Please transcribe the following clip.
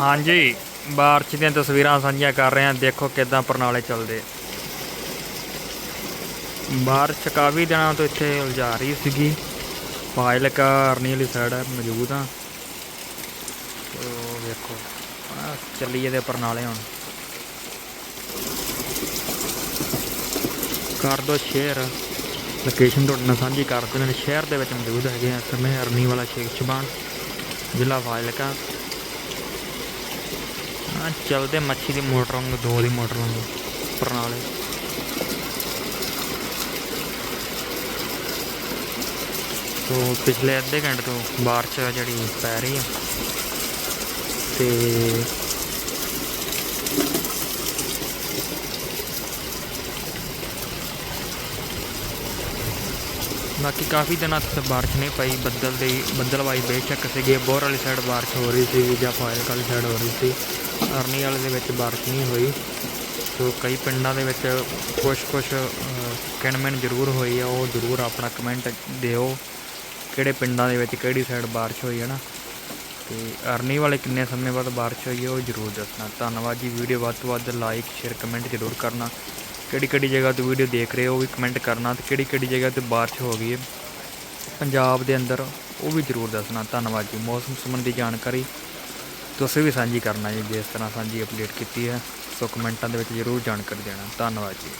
ਹਾਂਜੀ, ਬਾਰਿਸ਼ ਦੀਆਂ ਤਸਵੀਰਾਂ ਸਾਂਝੀਆਂ ਕਰ ਰਹੇ ਹਾਂ। ਦੇਖੋ ਕਿਦਾਂ ਪ੍ਰਣਾਲੇ ਚੱਲਦੇ। ਬਾਰਿਸ਼ ਕਾਫੀ ਦਿਨਾਂ ਤੋਂ ਇੱਥੇ ਉਲਝਾ ਰਹੀ ਸੀਗੀ। ਫਾਜ਼ਿਲਕਾ ਅਰਨੀ ਵਾਲੀ ਸਾਈਡ ਮੌਜੂਦ ਆ। ਤੇ ਉਹ ਵੇਖੋ, ਆ ਚੱਲੀ ਇਹਦੇ ਪ੍ਰਣਾਲੇ ਹੁਣ। ਕਰ ਦੋ ਸ਼ੇਅਰ। ਲੋਕੇਸ਼ਨ ਤੁਹਾਡੇ ਨਾਲ ਸਾਂਝੀ ਕਰ ਦਿੰਦੇ ਨੇ। ਸ਼ਹਿਰ ਦੇ ਵਿੱਚ ਮੌਜੂਦ ਹੈਗੇ ਆ। ਸਮੇਂ ਅਰਨੀ ਵਾਲਾ ਸ਼ੇਖ ਸ਼ਬਾਨ ਜ਼ਿਲ੍ਹਾ ਫਾਜ਼ਿਲਕਾ ਆ ਚੱਲਦੇ ਮੱਛੀ ਦੀ ਮੋਟਰ ਵਾਂਗੂ, ਦੋ ਦੀ ਮੋਟਰ ਵਾਂਗੂ ਪ੍ਰਣਾਲੇ ਤੋ ਪਿਛਲੇ ਅੱਧੇ ਘੰਟੇ ਤੋਂ ਬਾਰਿਸ਼ ਜਿਹੜੀ ਪੈ ਰਹੀ ਆ। ਤੇ ਬਾਕੀ ਕਾਫੀ ਦਿਨਾਂ ਤੋਂ ਬਾਰਿਸ਼ ਨਹੀਂ ਪਈ। ਬੱਦਲ ਦੀ ਬੱਦਲਵਾਈ ਬੇਸ਼ੱਕ ਸੀਗੀ। ਬੋਰ ਵਾਲੀ ਸਾਈਡ ਬਾਰਿਸ਼ ਹੋ ਰਹੀ ਸੀ, ਜਾਂ ਫਾਜ਼ਿਲਕਾ ਵਾਲੀ ਸਾਈਡ ਹੋ ਰਹੀ ਸੀ। ਅਰਨੀ ਵਾਲੇ ਦੇ ਵਿੱਚ ਬਾਰਿਸ਼ ਨਹੀਂ ਹੋਈ। ਸੋ ਕਈ ਪਿੰਡਾਂ ਦੇ ਵਿੱਚ ਕੁਛ ਕੁਛ ਕਿਣਮਿਣ ਜ਼ਰੂਰ ਹੋਈ ਆ। ਉਹ ਜ਼ਰੂਰ ਆਪਣਾ ਕਮੈਂਟ ਦਿਓ। ਕਿਹੜੇ ਪਿੰਡਾਂ ਦੇ ਵਿੱਚ ਕਿਹੜੀ ਸਾਈਡ ਬਾਰਿਸ਼ ਹੋਈ ਹੈ ਨਾ ਤੇ ਅਰਨੀ ਵਾਲੇ ਕਿੰਨੇ ਸਮੇਂ ਬਾਅਦ ਬਾਰਿਸ਼ ਹੋਈ ਹੈ ਉਹ ਜ਼ਰੂਰ ਦੱਸਣਾ। ਧੰਨਵਾਦ ਜੀ ਵੀਡੀਓ ਵੱਧ ਤੋਂ ਵੱਧ ਲਾਈਕ ਸ਼ੇਅਰ ਕਮੈਂਟ ਜ਼ਰੂਰ ਕਰਨਾ। ਕਿਹੜੀ ਕਿਹੜੀ ਜਗ੍ਹਾ ਤੋਂ ਵੀਡੀਓ ਦੇਖ ਰਹੇ ਹੋ ਉਹ ਵੀ ਕਮੈਂਟ ਕਰਨਾ ਤੇ ਕਿਹੜੀ ਕਿਹੜੀ ਜਗ੍ਹਾ ਤੇ ਬਾਰਿਸ਼ ਹੋ ਗਈ ਹੈ। ਪੰਜਾਬ ਦੇ ਅੰਦਰ ਉਹ ਵੀ ਜ਼ਰੂਰ ਦੱਸਣਾ। ਧੰਨਵਾਦ ਜੀ। ਮੌਸਮ ਸੰਬੰਧੀ ਜਾਣਕਾਰੀ ਤੁਸੀਂ ਵੀ ਸਾਂਝੀ ਕਰਨਾ ਜੀ। ਜਿਸ ਤਰ੍ਹਾਂ ਸਾਂਝੀ ਅਪਡੇਟ ਕੀਤੀ ਹੈ, ਸੋ ਕਮੈਂਟਾਂ ਦੇ ਵਿੱਚ ਜ਼ਰੂਰ ਜਾਣਕਾਰੀ ਦੇਣਾ। ਧੰਨਵਾਦ ਜੀ।